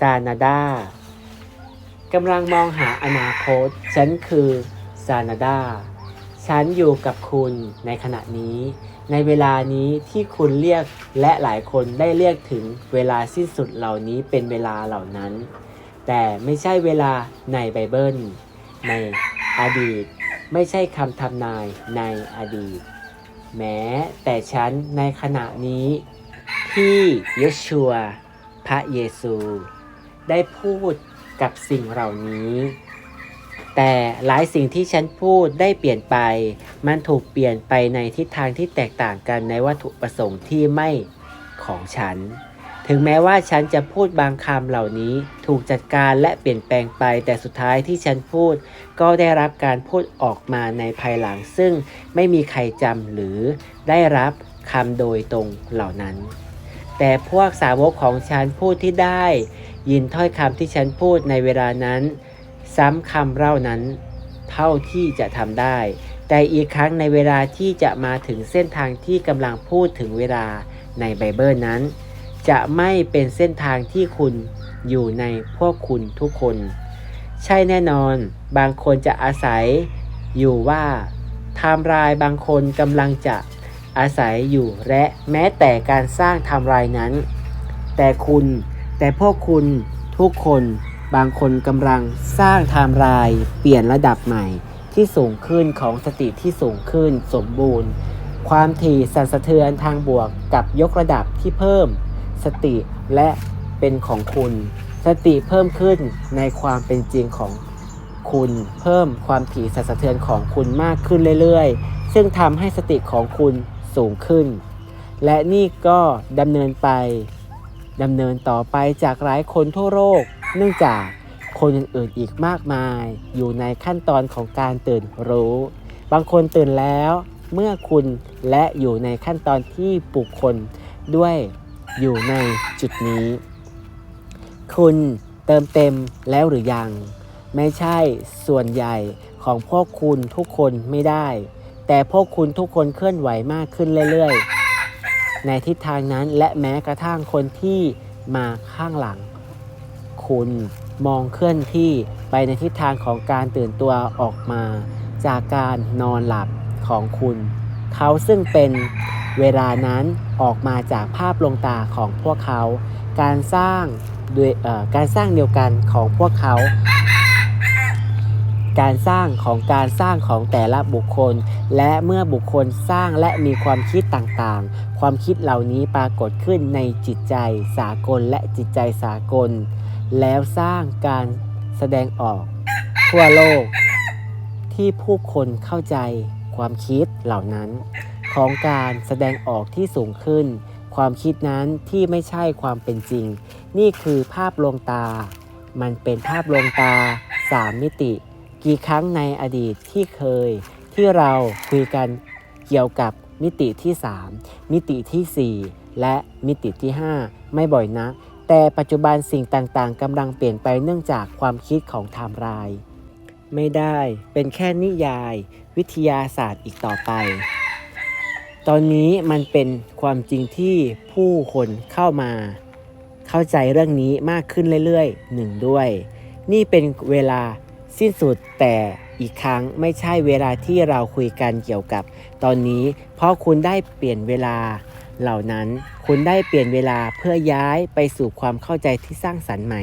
ซานาดากำลังมองหาอนาคต ฉันคือซานาดา ฉันอยู่กับคุณในขณะนี้ ในเวลานี้ที่คุณเรียกและหลายคนได้เรียกถึงเวลาสิ้นสุดเหล่านี้เป็นเวลาเหล่านั้น แต่ไม่ใช่เวลาในไบเบิล ในอดีต ไม่ใช่คำทำนายในอดีต แม้ แต่ฉันในขณะนี้ที่เยชัวพระเยซู ได้พูดกับสิ่งเหล่านี้ แต่หลายสิ่งที่ฉันพูดได้เปลี่ยนไป มันถูกเปลี่ยนไปในทิศทางที่แตกต่างกันในวัตถุประสงค์ที่ไม่ของฉัน ถึงแม้ว่าฉันจะพูดบางคำเหล่านี้ถูกจัดการและเปลี่ยนแปลงไป แต่สุดท้ายที่ฉันพูดก็ได้รับการพูดออกมาในภายหลัง ซึ่งไม่มีใครจำหรือได้รับคำโดยตรงเหล่านั้น แต่พวกสาวกของฉันพูดที่ได้ ยินถ้อยคำที่ฉันพูดในเวลานั้น ซ้ำคำเล่านั้น เท่าที่จะทำได้ แต่อีกครั้งในเวลาที่จะมาถึงเส้นทางที่กำลังพูดถึงเวลาในไบเบิลนั้น จะไม่เป็นเส้นทางที่คุณอยู่ในพวกคุณทุกคน ใช่แน่นอน บางคนจะอาศัยอยู่ว่าไทม์ไลน์บางคนกำลังจะ อาศัยอยู่และแม้แต่การสร้างไทม์ไลน์นั้น แต่คุณแต่พวกคุณทุกคนบางคนกำลังสร้างไทม์ไลน์เปลี่ยนระดับใหม่ ที่สูงขึ้นของสติที่สูงขึ้นสมบูรณ์ ความถี่สั่นสะเทือนทางบวกกับยกระดับที่เพิ่ม สติและเป็นของคุณ สติเพิ่มขึ้นในความเป็นจริงของคุณ เพิ่มความถี่สั่นสะเทือนของคุณมากขึ้นเรื่อยๆ ซึ่งทำให้สติของคุณ สูงขึ้น และนี่ก็ดำเนินไปดำเนินต่อไปจากหลายคนทั่วโลกเนื่องจากคนอื่นๆอีกมากมาย อยู่ในขั้นตอนของการตื่นรู้ บางคนตื่นแล้วเมื่อคุณและอยู่ในขั้นตอนที่ปลุกคนด้วยอยู่ในจุดนี้ คุณเติมเต็มแล้วหรือยัง ไม่ใช่ส่วนใหญ่ของพวกคุณทุกคนไม่ได้ แต่พวกคุณทุกคนเคลื่อนไหวมากขึ้นเรื่อยๆ ในทิศทางนั้นและแม้กระทั่งคนที่มาข้างหลัง คุณมองเคลื่อนที่ไปในทิศทางของการตื่นตัวออกมา จากการนอนหลับของคุณ เขาซึ่งเป็นเวลานั้นออกมาจากภาพลวงตาของพวกเขา การสร้างด้วยการสร้างเดียวกันของพวกเขา การสร้างของการสร้างของแต่ละบุคคล และเมื่อบุคคลสร้างและมีความคิดต่างๆ ความคิดเหล่านี้ปรากฏขึ้นในจิตใจสากลและจิตใจสากล แล้วสร้างการแสดงออก ทั่วโลก ที่ผู้คนเข้าใจความคิดเหล่านั้น ของการแสดงออกที่สูงขึ้น ความคิดนั้นที่ไม่ใช่ความเป็นจริง นี่คือภาพลวงตา มันเป็นภาพลวงตาสามมิติ กี่ครั้งในอดีตที่เคย ที่เราคุยกันเกี่ยวกับมิติที่ 3 มิติทีสี่4 และมิติที่ 5 ไม่บ่อยนักแต่ปัจจุบันสิ่งต่างๆกำลังเปลี่ยนไปเนื่องจากความคิดของไทม์ไลน์ไม่ได้เป็นแค่นิยาย วิทยาศาสตร์อีกต่อไป ตอนนี้มันเป็นความจริงที่ผู้คนเข้ามา เข้าใจเรื่องนี้มากขึ้นเรื่อยๆหนึ่งด้วย นี่เป็นเวลา สิ้นสุดแต่อีกครั้งไม่ใช่เวลาที่เราคุยกันเกี่ยวกับ ตอนนี้ เพราะคุณได้เปลี่ยนเวลาเหล่านั้น คุณได้เปลี่ยนเวลาเพื่อย้ายไปสู่ความเข้าใจที่สร้างสรรค์ใหม่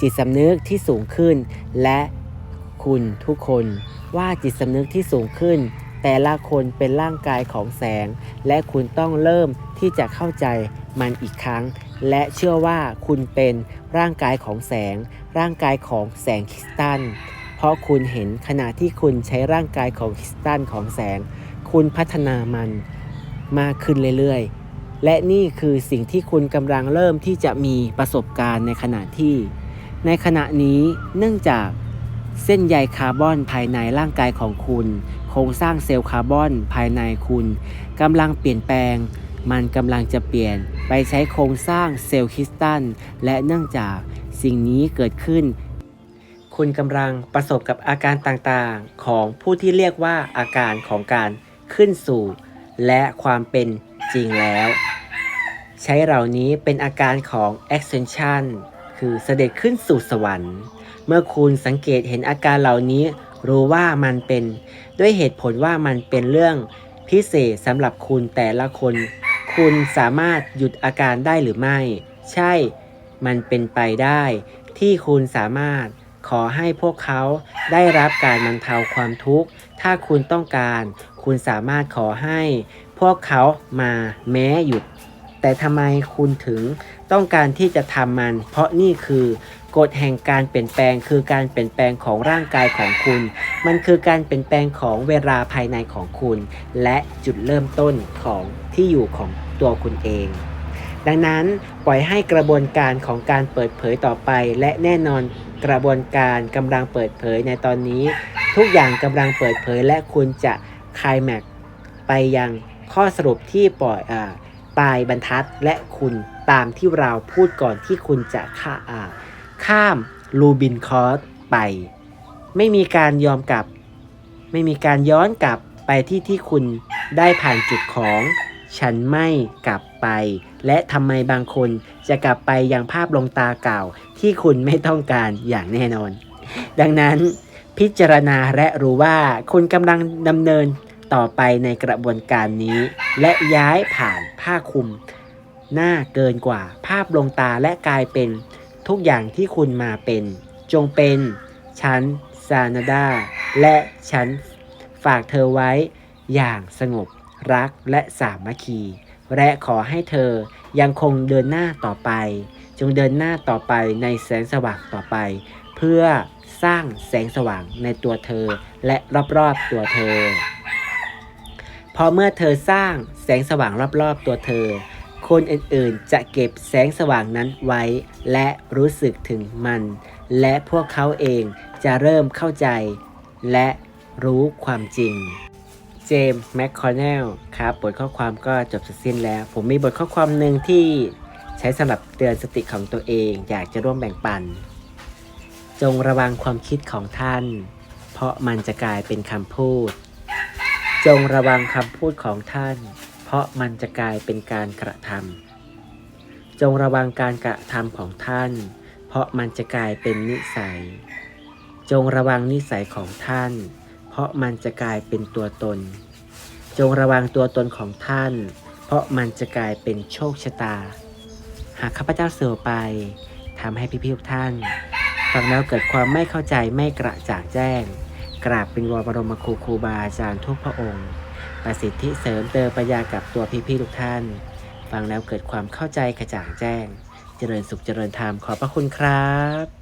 จิตสำนึกที่สูงขึ้น และคุณทุกคนว่าจิตสำนึกที่สูงขึ้น แต่ละคนเป็นร่างกายของแสง และคุณต้องเริ่มที่จะเข้าใจมันอีกครั้ง และเชื่อว่าคุณเป็นร่างกายของแสง ร่างกายของแสงคริสตัล เพราะคุณเห็นขณะที่คุณใช้ร่างกายของคริสตัลของแสง คุณพัฒนามันมากขึ้นเรื่อยๆ และนี่คือสิ่งที่คุณกำลังเริ่มที่จะมีประสบการณ์ในขณะที่ ในขณะนี้เนื่องจากเส้นใยคาร์บอนภายในร่างกายของคุณ โครงสร้างเซลล์คาร์บอนภายในคุณกำลังเปลี่ยนแปลง มันกำลังจะเปลี่ยนไปใช้โครงสร้างเซลล์คริสตัลและเนื่องจากสิ่งนี้เกิดขึ้น คุณกำลังประสบกับอาการต่างๆ ของผู้ที่เรียกว่าอาการของการขึ้นสู่ และความเป็นจริงแล้ว ใช้เหล่านี้เป็นอาการของ extension คือเสด็จขึ้นสู่สวรรค์ เมื่อคุณสังเกตเห็นอาการเหล่านี้รู้ว่ามันเป็น ด้วยเหตุผลว่ามันเป็นเรื่องพิเศษสำหรับคุณแต่ละคน คุณสามารถหยุดอาการได้หรือไม่ ใช่ มันเป็นไปได้ที่คุณสามารถ ขอให้พวกเขาได้รับการบรรเทาความทุกข์ ถ้าคุณต้องการ คุณสามารถขอให้ พวกเขามาแม้หยุด แต่ทำไมคุณถึงต้องการที่จะทำมัน เพราะนี่คือกฎแห่งการเปลี่ยนแปลงคือการเปลี่ยนแปลงของร่างกายของคุณ มันคือการเปลี่ยนแปลงของเวลาภายในของคุณ และจุดเริ่มต้นของที่อยู่ของตัวคุณเอง ดังนั้นปล่อยให้กระบวนการของการเปิดเผยต่อไปและแน่นอน กระบวนการกำลังเปิดเผยในตอนนี้ ทุกอย่างกำลังเปิดเผย และคุณจะคลายแม็กไปยังข้อสรุปที่ปล่อยอปลายบรรทัดและคุณตามที่เราพูดก่อนที่คุณจะข้าข้ามลูบินคอร์สไป ไม่มีการยอมกลับ ไม่มีการย้อนกลับไปที่ที่คุณได้ผ่านจุดของ ฉันไม่กลับไป และทำไมบางคนจะกลับไปอยังภาพลงตาเก่าที่คุณไม่ต้องการอย่างแน่นอน ดังนั้นพิจารณาและรู้ว่าคุณกำลังดำเนินต่อไปในกระบวนการนี้ และย้ายผ่านผ้าคลุม หน้าเกินกว่าภาพลงตาและกลายเป็นทุกอย่างที่คุณมาเป็น จงเป็นฉันซานาดาและฉันฝากเธอไว้อย่างสงบ รักและสามัคคี และขอให้เธอยังคงเดินหน้าต่อไป จงเดินหน้าต่อไปในแสงสว่างต่อไป เพื่อสร้างแสงสว่างในตัวเธอและรอบๆตัวเธอ พอเมื่อเธอสร้างแสงสว่างรอบๆตัวเธอ คนอื่นๆจะเก็บแสงสว่างนั้นไว้ และรู้สึกถึงมัน และพวกเขาเองจะเริ่มเข้าใจ และรู้ความจริง เจมส์แมคคอนเนลครับบทข้อความก็จบสิ้นแล้ว ผมมีบทข้อความหนึ่งที่ใช้สำหรับเตือนสติของตัวเอง อยากจะร่วมแบ่งปัน จงระวังความคิดของท่าน เพราะมันจะกลายเป็นคำพูด จงระวังคำพูดของท่าน เพราะมันจะกลายเป็นการกระทำจงระวังการกระทำของท่าน เพราะมันจะกลายเป็นนิสัย จงระวังนิสัยของท่าน ราะมันจะกลายเป็นตัวตน จงระวังตัวตนของท่าน เพราะมันจะกลายเป็นโชคชะตา หากข้าพเจ้าเสือไปทำให้พี่ๆทุกท่านฟังแล้วเกิดความไม่เข้าใจไม่กระจ่างแจ้ง กราบเป็นวรบรมครูครูบาอาจารย์ทุกพระองค์ ประสิทธิเสริมเติมปัญญากับตัวพี่ๆทุกท่าน ฟังแล้วเกิดความเข้าใจกระจ่างแจ้ง เจริญสุขเจริญธรรมขอบพระคุณครับ